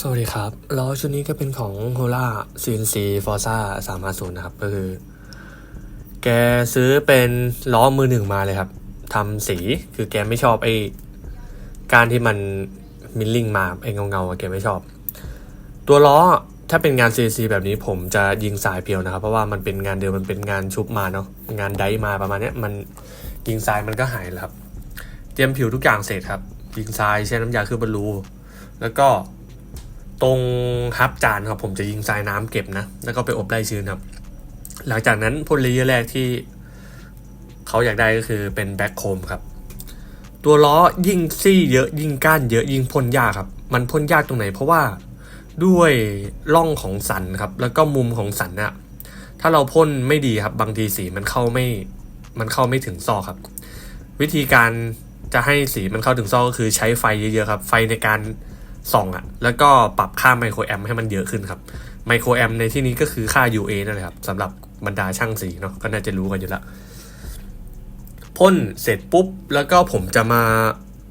สวัสดีครับล้อชุดนี้ก็เป็นของ h o l a CNC Forza 350นนะครับ ก็คือ แกซื้อเป็นล้อมือหนึ่งมาเลยครับทำสีคือแกไม่ชอบไอ้การที่มันมิลลิ่งมาไอ้เงาเงาอะแกไม่ชอบ ตัวล้อถ้าเป็นงาน CNC แบบนี้ผมจะยิงสายเพียวนะครับ เพราะว่ามันเป็นงานเดิมมันเป็นงานชุบมาเนาะงานไดมาประมาณนี้มันยิงทรายมันก็หายแล้วครับ เตรียมผิวทุกอย่างเสร็จครับ ยิงทรายใช้น้ำยาคือบรรลูแล้วก็ ตรงฮับจานครับผมจะยิงทรายน้ำเก็บนะ แล้วก็ไปอบไล่ชื้นครับ หลังจากนั้นพ่นเลเยอร์แรกที่เขาอยากได้ก็คือเป็นแบ็คโคมครับ ตัวล้อยิ่งซี่เยอะยิ่งก้านเยอะยิ่งพ่นยากครับ มันพ่นยากตรงไหน เพราะว่าด้วยร่องของสันครับ แล้วก็มุมของสันอะถ้าเราพ่นไม่ดีครับ บางทีสีมันเข้าไม่ มันเข้าไม่ถึงซอกครับ วิธีการจะให้สีมันเข้าถึงซอกก็คือใช้ไฟเยอะๆครับ ไฟในการ ส่องอะ่ะแล้วก็ปรับค่าไมโครแอมให้มันเยอะขึ้นครับไมโครแอมในที่นี้ก็คือค่า UA นั่นแหละครับสำหรับบรรดาช่างสีเนาะก็น่าจะรู้กันอยู่แล้วพ่นเสร็จปุ๊บ แล้วก็ผมจะมา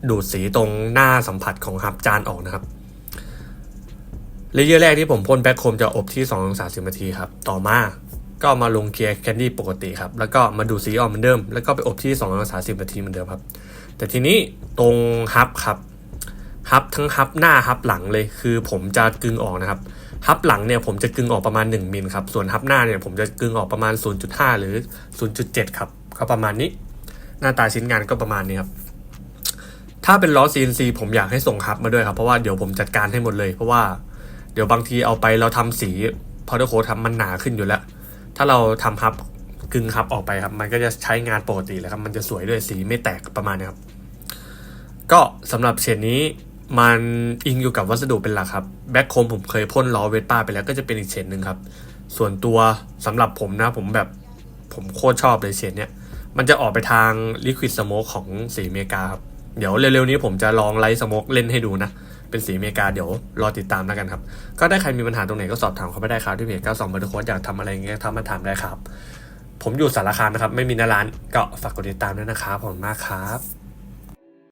ดูดสีตรงหน้าสัมผัสของฮับจานออกนะครับเลเยอร์แรกที่ผมพ่นแบ็คโคมจะอบที่2องศาสินาทีครับ ต่อมาก็มาลงเคลียร์แคนดี้ปกติครับ แล้วก็มาดูดสีออกเหมือนเดิม แล้วก็ไปอบที่2องศาสินาทีเหมือนเดิมครับ แต่ทีนี้ตรงฮับครับ ฮับทั้งฮับหน้าฮับหลังเลยคือผมจะกึงออกนะครับฮับหลังเนี่ยผมจะกึงออกประมาณ 1มิลครับส่วนฮับหน้าเนี่ยผมจะกึงออกประมาณ 0.5 หรือ 0.7 ครับก็ประมาณนี้ หน้าตาชิ้นงานก็ประมาณนี้ครับถ้าเป็นล้อ CNC ผมอยากให้ส่งฮับมาด้วยครับเพราะว่าเดี๋ยวผมจัดการให้หมดเลย เพราะว่าเดี๋ยวบางทีเอาไปเราทำสีพอเดอร์โค้ดทำมันหนาขึ้นอยู่แล้ว ถ้าเราทำฮับกึงฮับออกไปครับ มันก็จะใช้งานปกติแล้วครับ มันจะสวยด้วยสีไม่แตกประมาณนี้ครับ ก็สำหรับเฉดนี้ มันอิงอยู่กับวัสดุเป็นหลักครับแบ็คโคมผมเคยพ่นล้อเวสป้าไปแล้วก็จะเป็นอีกเฉดหนึ่งครับ ส่วนตัวสำหรับผมนะผมแบบผมโคตรชอบเลยเฉดเนี้ยมันจะออกไปทางลิควิดสโมกของสีเมกาครับ เดี๋ยวเร็วๆนี้ผมจะลองไลท์สโมกเล่นให้ดูนะ เป็นสีเมกาเดี๋ยวรอติดตามแล้วกันครับ ก็ได้ใครมีปัญหาตรงไหนก็สอบถามเขาไม่ได้ครับที่เพจ92บัตโค้ดอยากทำอะไรเงี้ยทำมาถามได้ครับ ผมอยู่สารคามนะครับ ไม่มีหนาร้านก็ฝากกดติดตามด้วยนะครับขอบคุณมากครับ